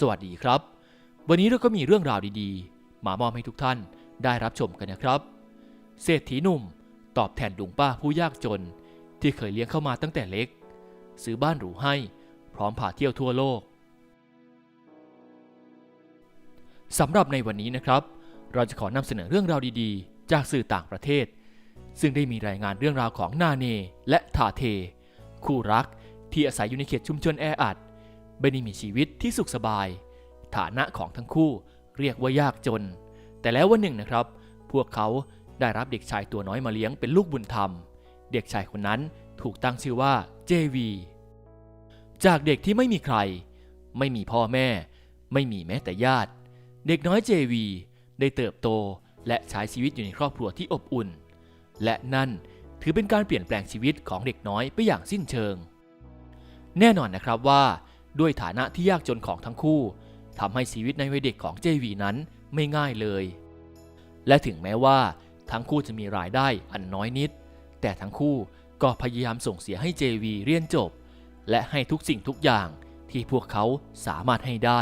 สวัสดีครับ วันนี้เราก็มีเรื่องราวดีๆ มามอบให้ทุกท่านได้รับชมกันนะครับ เศรษฐีหนุ่มตอบแทนลุงป้าผู้ยากจน ที่เคยเลี้ยงเข้ามาตั้งแต่เล็ก ซื้อบ้านหรูให้ พร้อมพาเที่ยวทั่วโลกสำหรับในวันนี้นะครับ เราจะขอนำเสนอเรื่องราวดีๆ จากสื่อต่างประเทศ ซึ่งได้มีรายงานเรื่องราวของนาเนและทาเท คู่รักที่อาศัยอยู่ในเขตชุมชนแออัด ไม่ได้มีชีวิตที่สุขสบาย ฐานะของทั้งคู่เรียกว่ายากจน แต่แล้ววันหนึ่งนะครับ พวกเขาได้รับเด็กชายตัวน้อยมาเลี้ยงเป็นลูกบุญธรรม เด็กชายคนนั้นถูกตั้งชื่อว่าเจวีจากเด็กที่ไม่มีใคร ไม่มีพ่อแม่ ไม่มีแม้แต่ญาติ เด็กน้อยเจวีได้เติบโตและใช้ชีวิตอยู่ในครอบครัวที่อบอุ่น และนั่นถือเป็นการเปลี่ยนแปลงชีวิตของเด็กน้อยไปอย่างสิ้นเชิง แน่นอนนะครับว่า ด้วยฐานะที่ยากจนของทั้งคู่ทำให้ชีวิตในวัยเด็กของเจวีนั้นไม่ง่ายเลย และถึงแม้ว่าทั้งคู่จะมีรายได้อันน้อยนิด แต่ทั้งคู่ก็พยายามส่งเสียให้เจวีเรียนจบ และให้ทุกสิ่งทุกอย่างที่พวกเขาสามารถให้ได้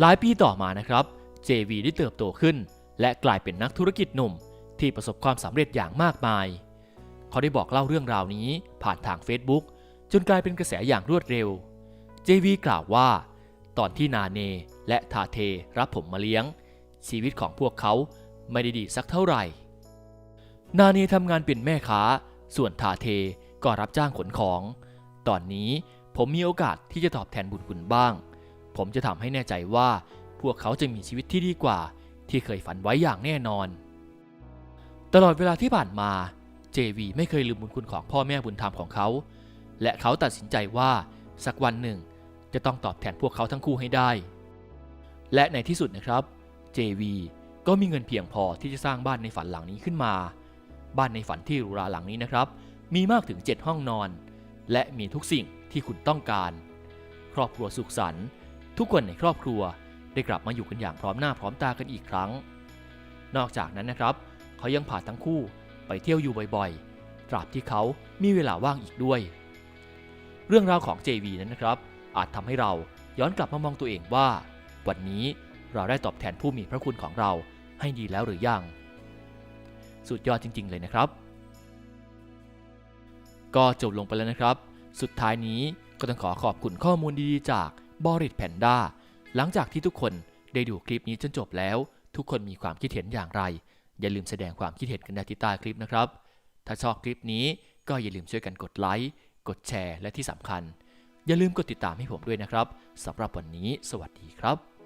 หลายปีต่อมานะครับ เจวีได้เติบโตขึ้น และกลายเป็นนักธุรกิจหนุ่มที่ประสบความสำเร็จอย่างมากมาย เขาได้บอกเล่าเรื่องราวนี้ผ่านทาง Facebook จนกลายเป็นกระแสอย่างรวดเร็ว เจวีกล่าวว่า ตอนที่นาเนและทาเทรับผมมาเลี้ยง ชีวิตของพวกเขาไม่ได้ดีสักเท่าไหร่ นาเนทำงานเป็นแม่ค้า ส่วนทาเทก็รับจ้างขนของ ตอนนี้ผมมีโอกาสที่จะตอบแทนบุญคุณบ้าง ผมจะทำให้แน่ใจว่าพวกเขาจะมีชีวิตที่ดีกว่า ที่เคยฝันไว้อย่างแน่นอน ตลอดเวลาที่ผ่านมา เจวีไม่เคยลืมบุญคุณของพ่อแม่บุญธรรมของเขา และเขาตัดสินใจว่าสักวันหนึ่ง จะต้องตอบแทนพวกเขาทั้งคู่ให้ได้ และในที่สุดนะครับ JV ก็มีเงินเพียงพอที่จะสร้างบ้านในฝันหลังนี้ขึ้นมา บ้านในฝันที่หรูหราหลังนี้นะครับ มีมากถึง 7 ห้องนอน และมีทุกสิ่งที่คุณต้องการ ครอบครัวสุขสันต์ทุกคนในครอบครัวได้กลับมาอยู่กันอย่างพร้อมหน้าพร้อมตากันอีกครั้ง นอกจากนั้นนะครับ เขายังพาทั้งคู่ไปเที่ยวอยู่บ่อยๆ ตราบที่เขามีเวลาว่างอีกด้วย เรื่องราวของ JV นั้นนะครับ อาจทำให้เราย้อนกลับมามองตัวเองว่า วันนี้เราได้ตอบแทนผู้มีพระคุณของเราให้ดีแล้วหรือยัง สุดยอดจริง ๆ เลยนะครับ ก็จบลงไปแล้วนะครับ สุดท้ายนี้ก็ต้องขอขอบคุณข้อมูลดีๆ จากบริ t แพนด้าหลังจากที่ทุกคนได้ดูคลิปนี้จนจบแล้ว ทุกคนมีความคิดเห็นอย่างไร อย่าลืมแสดงความคิดเห็นกันในที่ใต้คลิปนะครับ ถ้าชอบคลิปนี้ก็อย่าลืมช่วยกันกดไลค์ กดแชร์ และที่สำคัญ อย่าลืมกดติดตามให้ผมด้วยนะครับสำหรับวันนี้ สวัสดีครับ